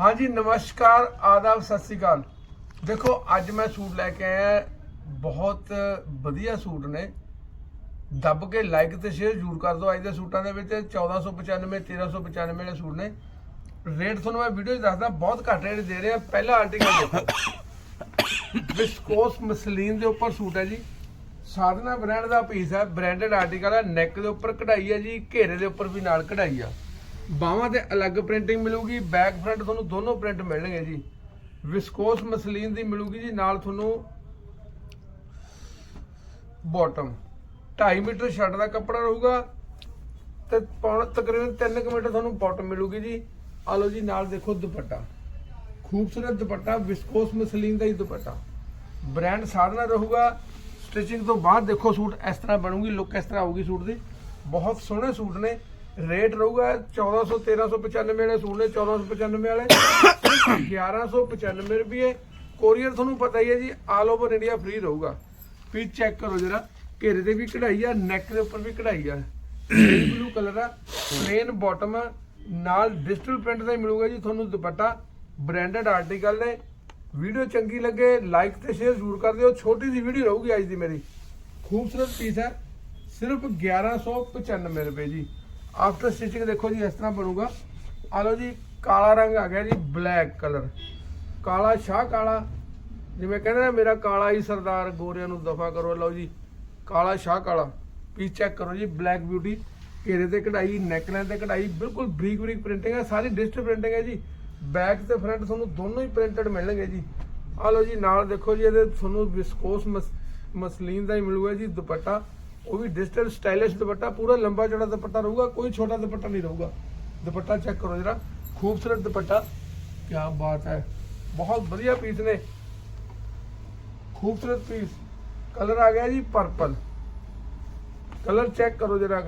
ਹਾਂਜੀ, ਨਮਸਕਾਰ, ਆਦਾਬ, ਸਤਿ ਸ੍ਰੀ ਅਕਾਲ। ਦੇਖੋ, ਅੱਜ ਮੈਂ ਸੂਟ ਲੈ ਕੇ ਆਇਆ, ਬਹੁਤ ਵਧੀਆ ਸੂਟ ਨੇ। ਦੱਬ ਕੇ ਲਾਈਕ ਤੇ ਸ਼ੇਅਰ ਜ਼ਰੂਰ ਕਰ ਦਿਓ, ਅੱਜ ਦੇ ਸੂਟਾਂ ਦੇ ਵਿੱਚ 1495 1395 ਵਾਲੇ ਸੂਟ ਨੇ। ਰੇਟ ਤੁਹਾਨੂੰ ਮੈਂ ਵੀਡੀਓ 'ਚ ਦੱਸਦਾ, ਬਹੁਤ ਘੱਟ ਰੇਟ ਦੇ ਰਹੇ। ਆ ਪਹਿਲਾ ਆਰਟੀਕਲ ਦੇਖੋ। ਵਿਸਕੋਸ ਮਸਲੀਨ ਦੇ ਉੱਪਰ ਸੂਟ ਹੈ ਜੀ। ਸਾਧਨਾ ਬ੍ਰਾਂਡ ਦਾ ਪੀਸ ਹੈ। ਬ੍ਰਾਂਡਡ ਆਰਟੀਕਲ ਹੈ। ਨੈਕ ਦੇ ਉੱਪਰ ਕਢਾਈ ਹੈ ਜੀ। ਘੇਰੇ ਦੇ ਉੱਪਰ ਵੀ ਨਾਲ ਕਢਾਈ ਆ। ਬਾਹਾਂ ਤੇ ਅਲੱਗ ਪ੍ਰਿੰਟਿੰਗ ਮਿਲੂਗੀ ਬੈਕ ਫਰੰਟ ਤੁਹਾਨੂੰ ਦੋਨੋਂ ਪ੍ਰਿੰਟ ਮਿਲਣਗੇ ਜੀ। ਵਿਸਕੋਸ ਮਸਲੀਨ ਦੀ ਮਿਲੂਗੀ ਜੀ, ਨਾਲ ਤੁਹਾਨੂੰ ਬਾਟਮ 2.5 ਮੀਟਰ ਸ਼ਰਟ ਦਾ ਕੱਪੜਾ ਰਹੂਗਾ ਤੇ ਪੌਣ ਤਕਰੀਬਨ 3 ਮੀਟਰ ਤੁਹਾਨੂੰ ਬਾਟਮ ਮਿਲੂਗੀ ਜੀ। ਆ ਲਓ ਜੀ, ਨਾਲ ਦੇਖੋ ਦੁਪੱਟਾ। ਖੂਬਸੂਰਤ ਦੁਪੱਟਾ ਵਿਸਕੋਸ ਮਸਲੀਨ ਦਾ ਹੀ ਦੁਪੱਟਾ। ਬ੍ਰਾਂਡ ਸਾਧਨਾ ਰਹੂਗਾ। ਸਟਿਚਿੰਗ ਤੋਂ ਬਾਅਦ ਦੇਖੋ ਸੂਟ ਇਸ ਤਰ੍ਹਾਂ ਬਣੂਗੀ ਲੁੱਕ ਇਸ ਤਰ੍ਹਾਂ ਆਊਗੀ ਸੂਟ ਦੀ। ਬਹੁਤ ਸੋਹਣੇ ਸੂਟ ਨੇ। ਰੇਟ ਰਹੂਗਾ 1400 1395 ਵਾਲੇ ਸੂਟ ਨੇ 1495 ਵਾਲੇ। 1195 ਰੁਪਏ। ਕੋਰੀਅਰ ਤੁਹਾਨੂੰ ਪਤਾ ਹੀ ਹੈ ਜੀ ਆਲ ਓਵਰ ਇੰਡੀਆ ਫ੍ਰੀ ਰਹੂਗਾ। ਵੀ ਚੈੱਕ ਕਰੋ ਜਰਾ, ਘੇਰੇ ਤੇ ਵੀ ਕਢਾਈ ਆ ਨੈਕ ਦੇ ਉੱਪਰ ਵੀ ਕਢਾਈ ਆ। ਬਲੂ ਕਲਰ ਆ ਪਲੇਨ ਬਾਟਮ ਨਾਲ ਡਿਜੀਟਲ ਪ੍ਰਿੰਟ ਦਾ ਹੀ ਮਿਲੂਗਾ ਜੀ ਤੁਹਾਨੂੰ ਦੁਪੱਟਾ। ਬ੍ਰਾਂਡਡ ਆਰਟੀਕਲ ਨੇ। ਵੀਡੀਓ ਚੰਗੀ ਲੱਗੇ ਲਾਈਕ ਤੇ ਸ਼ੇਅਰ ਜ਼ਰੂਰ ਕਰ ਦਿਓ। ਛੋਟੀ ਜਿਹੀ ਵੀਡੀਓ ਰਹੂਗੀ ਅੱਜ ਦੀ ਮੇਰੀ। ਖੂਬਸੂਰਤ ਪੀਸ ਹੈ ਸਿਰਫ 1195 ਰੁਪਏ ਜੀ। ਆਫਟਰ ਸਟਿਚਿੰਗ ਦੇਖੋ ਜੀ, ਇਸ ਤਰ੍ਹਾਂ ਬਣੂਗਾ। ਆ ਲਓ ਜੀ, ਕਾਲਾ ਰੰਗ ਆ ਗਿਆ ਜੀ ਬਲੈਕ ਕਲਰ ਕਾਲਾ ਸ਼ਾਹ ਕਾਲਾ। ਜਿਵੇਂ ਕਹਿੰਦੇ ਨੇ, ਮੇਰਾ ਕਾਲਾ ਹੀ ਸਰਦਾਰ ਗੋਰਿਆਂ ਨੂੰ ਦਫਾ ਕਰੋ। ਲਓ ਜੀ, ਕਾਲਾ ਸ਼ਾਹ ਕਾਲਾ। ਪੀਸ ਚੈੱਕ ਕਰੋ ਜੀ ਬਲੈਕ ਬਿਊਟੀ ਘੇਰੇ ਤੇ ਕਢਾਈ ਨੈਕਲਾਈਨ ਤੇ ਕਢਾਈ, ਬਿਲਕੁਲ ਬਰੀਕ ਬਰੀਕ ਪ੍ਰਿੰਟਿੰਗ ਹੈ ਸਾਰੀ ਡਿਜੀਟਲ ਪ੍ਰਿੰਟਿੰਗ ਹੈ ਜੀ। ਬੈਕ ਤੇ ਫਰੰਟ ਤੁਹਾਨੂੰ ਦੋਨੋਂ ਹੀ ਪ੍ਰਿੰਟਡ ਮਿਲਣਗੇ ਜੀ। ਆ ਲਓ ਜੀ, ਨਾਲ ਦੇਖੋ ਜੀ, ਇਹਦੇ ਤੁਹਾਨੂੰ ਵਿਸਕੋਸ ਮਸਲੀਨ ਦਾ ਹੀ ਮਿਲੂਗਾ ਜੀ, ਦੁਪੱਟਾ। ਉਹ ਵੀ ਡਿਜੀਟਲ ਸਟਾਈਲਿਸ਼ ਦੁਪੱਟਾ ਪੂਰਾ ਲੰਬਾ ਚੌੜਾ ਦੁਪੱਟਾ ਰਹੂਗਾ ਕੋਈ ਛੋਟਾ ਦੁਪੱਟਾ ਨਹੀਂ ਰਹੂਗਾ ਦੁਪੱਟਾ ਚੈੱਕ ਕਰੋ ਜਰਾ ਖੂਬਸੂਰਤ ਦੁਪੱਟਾ ਕੀ ਬਾਤ ਹੈ ਬਹੁਤ ਵਧੀਆ ਪੀਸ ਨੇ ਖੂਬਸੂਰਤ ਪੀਸ ਕਲਰ ਆ ਗਿਆ ਜੀ ਪਰਪਲ ਕਲਰ ਚੈੱਕ ਕਰੋ ਜਰਾ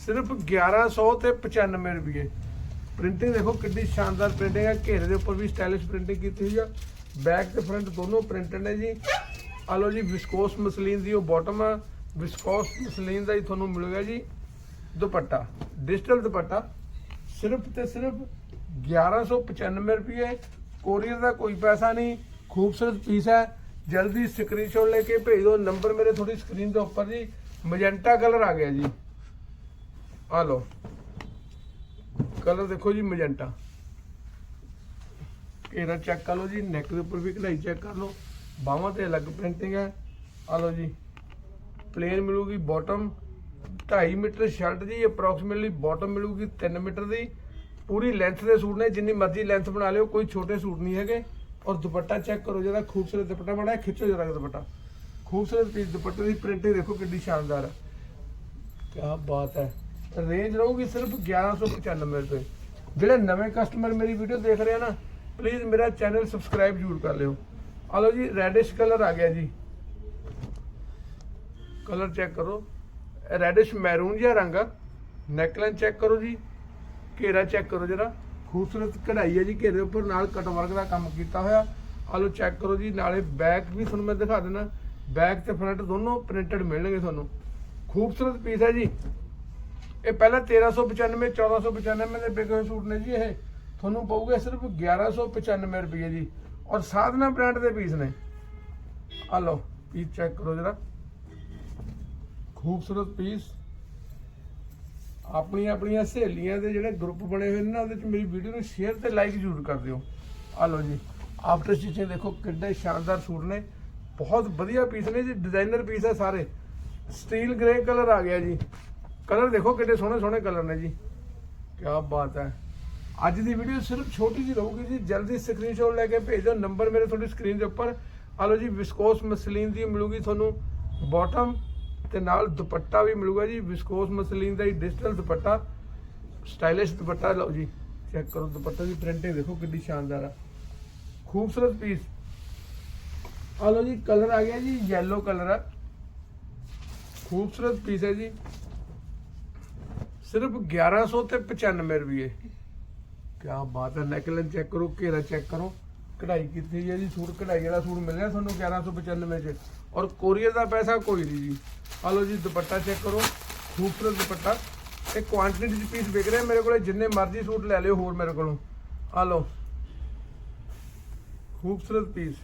ਸਿਰਫ 1100 ਤੇ 95 ਰੁਪਏ ਪ੍ਰਿੰਟਿੰਗ ਦੇਖੋ ਕਿੰਨੀ ਸ਼ਾਨਦਾਰ ਪ੍ਰਿੰਟਿੰਗ ਹੈ ਘੇਰੇ ਦੇ ਉੱਪਰ ਵੀ ਸਟਾਈਲਿਸ਼ ਪ੍ਰਿੰਟਿੰਗ ਕੀਤੀ ਹੋਈ ਆ ਬੈਕ ਤੇ ਫਰੰਟ ਦੋਨੋਂ ਪ੍ਰਿੰਟਡ ਨੇ ਜੀ ਆ ਲਓ ਜੀ ਵਿਸਕੋਸ ਮਸਲੀਨ ਦੀ ਉਹ ਬਾਟਮ ਆ। ਵਿਸਕੋਸ ਮਸਲੀਨ ਦਾ ਹੀ ਤੁਹਾਨੂੰ ਮਿਲੂਗਾ ਜੀ। ਦੁਪੱਟਾ ਡਿਜੀਟਲ ਦੁਪੱਟਾ। ਸਿਰਫ ਤੇ ਸਿਰਫ 1195 ਰੁਪਏ। ਕੋਰੀਅਰ ਦਾ ਕੋਈ ਪੈਸਾ ਨਹੀਂ, ਖੂਬਸੂਰਤ ਪੀਸ ਹੈ। ਜਲਦੀ ਸਕਰੀਨਸ਼ਾਟ ਲੈ ਕੇ ਭੇਜ ਦਿਓ। ਨੰਬਰ ਮੇਰੇ ਥੋੜੀ ਸਕਰੀਨ ਦੇ ਉੱਪਰ ਜੀ। ਮੈਜੈਂਟਾ ਕਲਰ ਆ ਗਿਆ ਜੀ। ਆ ਲਓ ਕਲਰ ਦੇਖੋ ਜੀ ਮੈਜੈਂਟਾ ਇਹਦਾ ਚੈੱਕ ਕਰ ਲਓ ਜੀ। ਨੈਕ ਦੇ ਉੱਪਰ ਵੀ ਕਢਾਈ ਚੈੱਕ ਕਰ ਲਓ। ਬਾਹਾਂ ਤੇ ਅਲੱਗ ਪ੍ਰਿੰਟਿੰਗ ਹੈ। ਆ ਲਓ ਜੀ। ਪਲੇਨ ਮਿਲੂਗੀ ਬਾਟਮ 2.5 ਮੀਟਰ ਸ਼ਰਟ ਦੀ ਅਪਰੋਕਸੀਮੇਟਲੀ ਬਾਟਮ ਮਿਲੂਗੀ 3 ਮੀਟਰ ਦੀ। ਪੂਰੀ ਲੈਂਥ ਦੇ ਸੂਟ ਨੇ, ਜਿੰਨੀ ਮਰਜ਼ੀ ਲੈਂਥ ਬਣਾ ਲਿਓ, ਕੋਈ ਛੋਟੇ ਸੂਟ ਨਹੀਂ ਹੈਗੇ। ਔਰ ਦੁਪੱਟਾ ਚੈੱਕ ਕਰੋ, ਜਿਹੜਾ ਖੂਬਸੂਰਤ ਦੁਪੱਟਾ ਬਣਾ ਹੈ ਖਿੱਚੋ ਜਰਾ ਦੁਪੱਟਾ। ਖੂਬਸੂਰਤ ਪੀਸ ਦੁਪੱਟੇ ਦੀ ਪ੍ਰਿੰਟਿੰਗ ਦੇਖੋ ਕਿੰਨੀ ਸ਼ਾਨਦਾਰ। ਹੈ ਕੀ ਬਾਤ ਹੈ। ਰੇਂਜ ਰਹੂਗੀ ਸਿਰਫ 1195 ਰੁਪਏ। ਜਿਹੜੇ ਨਵੇਂ ਕਸਟਮਰ ਮੇਰੀ ਵੀਡੀਓ ਦੇਖ ਰਹੇ ਆ ਨਾ ਪਲੀਜ਼ ਮੇਰਾ ਚੈਨਲ ਸਬਸਕ੍ਰਾਈਬ ਜ਼ਰੂਰ ਕਰ ਲਿਓ। ਆ ਲਓ ਜੀ ਰੈਡਿਸ਼ ਕਲਰ ਆ ਗਿਆ ਜੀ। ਕਲਰ ਚੈੱਕ ਕਰੋ। ਰੈਡਿਸ਼ ਮੈਰੂਨ ਜਿਹਾ ਰੰਗ ਆ। ਨੈਕਲਾਈਨ ਚੈੱਕ ਕਰੋ ਜੀ। ਘੇਰਾ ਚੈੱਕ ਕਰੋ ਜਰਾ। ਖੂਬਸੂਰਤ ਕਢਾਈ ਹੈ ਜੀ, ਘੇਰੇ ਉੱਪਰ ਨਾਲ ਕਟ ਵਰਕ ਦਾ ਕੰਮ ਕੀਤਾ ਹੋਇਆ। ਆ ਲਓ ਚੈੱਕ ਕਰੋ ਜੀ, ਨਾਲੇ ਬੈਕ ਵੀ ਤੁਹਾਨੂੰ ਮੈਂ ਦਿਖਾ ਦਿੰਦਾ। ਬੈਕ ਤੇ ਫਰੰਟ ਦੋਨੋਂ ਪ੍ਰਿੰਟਡ ਮਿਲਣਗੇ ਤੁਹਾਨੂੰ। ਖੂਬਸੂਰਤ ਪੀਸ ਹੈ ਜੀ। ਇਹ ਪਹਿਲਾਂ 1395 1495 ਦੇ ਵਿਕੇ ਸੂਟ ਨੇ ਜੀ ਇਹ। ਤੁਹਾਨੂੰ ਪਊਗਾ ਸਿਰਫ 1195 ਰੁਪਏ ਜੀ। ਔਰ ਸਾਧਨਾ ਬ੍ਰਾਂਡ ਦੇ ਪੀਸ ਨੇ। ਆ ਲਓ ਪੀਸ ਚੈੱਕ ਕਰੋ ਜਰਾ। ਖੂਬਸੂਰਤ ਪੀਸ ਆਪਣੀਆਂ ਆਪਣੀਆਂ ਸਹੇਲੀਆਂ ਦੇ ਜਿਹੜੇ ਗਰੁੱਪ ਬਣੇ ਹੋਏ ਨੇ ਨਾ, ਉਹਦੇ ਚ ਮੇਰੀ ਵੀਡੀਓ ਨੂੰ ਸ਼ੇਅਰ ਤੇ ਲਾਈਕ ਜ਼ਰੂਰ ਕਰ ਦਿਓ। ਆ ਲਓ ਜੀ ਆਫਟਰ ਸਟਿਚਿੰਗ ਦੇਖੋ ਕਿੰਨੇ ਸ਼ਾਨਦਾਰ ਸੂਟ ਨੇ। ਬਹੁਤ ਵਧੀਆ ਪੀਸ ਨੇ ਜੀ ਡਿਜ਼ਾਈਨਰ ਪੀਸ ਹੈ ਸਾਰੇ। ਸਟੀਲ ਗ੍ਰੇ ਕਲਰ ਆ ਗਿਆ ਜੀ। ਕਲਰ ਦੇਖੋ ਕਿੰਨੇ ਸੋਹਣੇ ਸੋਹਣੇ ਕਲਰ ਨੇ ਜੀ। ਕੀ ਬਾਤ ਹੈ। ਅੱਜ ਦੀ ਵੀਡੀਓ ਸਿਰਫ ਛੋਟੀ ਜਿਹੀ ਰਹੂਗੀ ਜੀ। ਜਲਦੀ ਸਕਰੀਨਸ਼ਾਟ ਲੈ ਕੇ ਭੇਜ। ਦਿਓ ਨੰਬਰ ਮੇਰੇ ਤੁਹਾਡੀ ਸਕਰੀਨ ਦੇ ਉੱਪਰ। ਆ ਲਓ ਜੀ ਵਿਸਕੋਸ ਮਸਲੀਨ ਦੀ ਮਿਲੂਗੀ ਤੁਹਾਨੂੰ। ਬਾਟਮ ਤੇ ਨਾਲ ਦੁਪੱਟਾ ਵੀ ਮਿਲੂਗਾ ਜੀ। ਵਿਸਕੋਸ ਮਸਲੀਨ ਦਾ ਹੀ ਡਿਜੀਟਲ ਦੁਪੱਟਾ। ਸਟਾਈਲਿਸ਼ ਦੁਪੱਟਾ, ਲਓ ਜੀ। ਚੈੱਕ ਕਰੋ, ਦੁਪੱਟੇ ਦੀ ਪ੍ਰਿੰਟਿੰਗ ਦੇਖੋ ਕਿੰਨੀ ਸ਼ਾਨਦਾਰ ਆ। ਖੂਬਸੂਰਤ ਪੀਸ ਆ ਲਓ ਜੀ ਕਲਰ ਆ ਗਿਆ ਜੀ, yellow ਕਲਰ ਆ। ਖੂਬਸੂਰਤ ਪੀਸ ਹੈ ਜੀ। ਸਿਰਫ 1100 ਤੇ 95 ਰੁਪਏ। ਕਿਆ ਬਾਤ ਹੈ ਨੈਕਲਾਈਨ ਚੈੱਕ ਕਰੋ, ਘੇਰਾ ਚੈੱਕ ਕਰੋ। ਕਢਾਈ ਕੀਤੀ ਹੋਈ ਹੈ ਜੀ ਸੂਟ, ਕਢਾਈ ਵਾਲਾ ਸੂਟ ਮਿਲ ਰਿਹਾ ਤੁਹਾਨੂੰ 1195 ਚ? ਔਰ ਕੋਰੀਅਰ ਦਾ ਪੈਸਾ ਕੋਈ ਨਹੀਂ ਜੀ। ਆ ਲਓ ਜੀ, ਦੁਪੱਟਾ ਚੈੱਕ ਕਰੋ, ਖੂਬਸੂਰਤ ਦੁਪੱਟਾ। ਇਹ ਕੁਆਂਟੀਟੀ ਚ ਪੀਸ ਵਿਕ ਰਹੇ, ਮੇਰੇ ਕੋਲੇ ਜਿੰਨੇ ਮਰਜ਼ੀ ਸੂਟ ਲੈ ਲਿਓ ਹੋਰ ਮੇਰੇ ਕੋਲੋਂ। ਆ ਲਓ, ਖੂਬਸੂਰਤ ਪੀਸ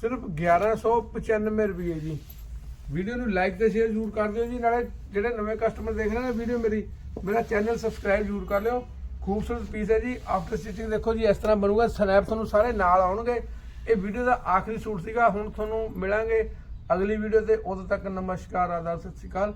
ਸਿਰਫ 1195 ਰੁਪਏ ਜੀ। ਵੀਡੀਓ ਨੂੰ ਲਾਈਕ ਤੇ ਸ਼ੇਅਰ ਜ਼ਰੂਰ ਕਰ ਦਿਓ ਜੀ, ਨਾਲੇ ਜਿਹੜੇ ਨਵੇਂ ਕਸਟਮਰ ਦੇਖ ਰਹੇ ਨੇ ਵੀਡੀਓ ਮੇਰੀ, ਮੇਰਾ ਚੈਨਲ ਸਬਸਕ੍ਰਾਈਬ ਜ਼ਰੂਰ ਕਰ ਲਿਓ। ਖੂਬਸੂਰਤ ਪੀਸ ਹੈ ਜੀ। ਆਫਟਰ ਸਟਿਚਿੰਗ ਦੇਖੋ ਜੀ, ਇਸ ਤਰ੍ਹਾਂ ਬਣੂਗਾ। ਸਨੈਪ ਤੁਹਾਨੂੰ ਸਾਰੇ ਨਾਲ ਆਉਣਗੇ। ਇਹ ਵੀਡੀਓ ਦਾ ਆਖਰੀ ਸੂਟ ਸੀਗਾ। ਹੁਣ ਤੁਹਾਨੂੰ ਮਿਲਾਂਗੇ ਅਗਲੀ ਵੀਡੀਓ ਤੇ। ਉਦੋਂ ਤੱਕ ਨਮਸਕਾਰ, ਆਦਾਬ, ਸਤਿ ਸ਼੍ਰੀ ਅਕਾਲ।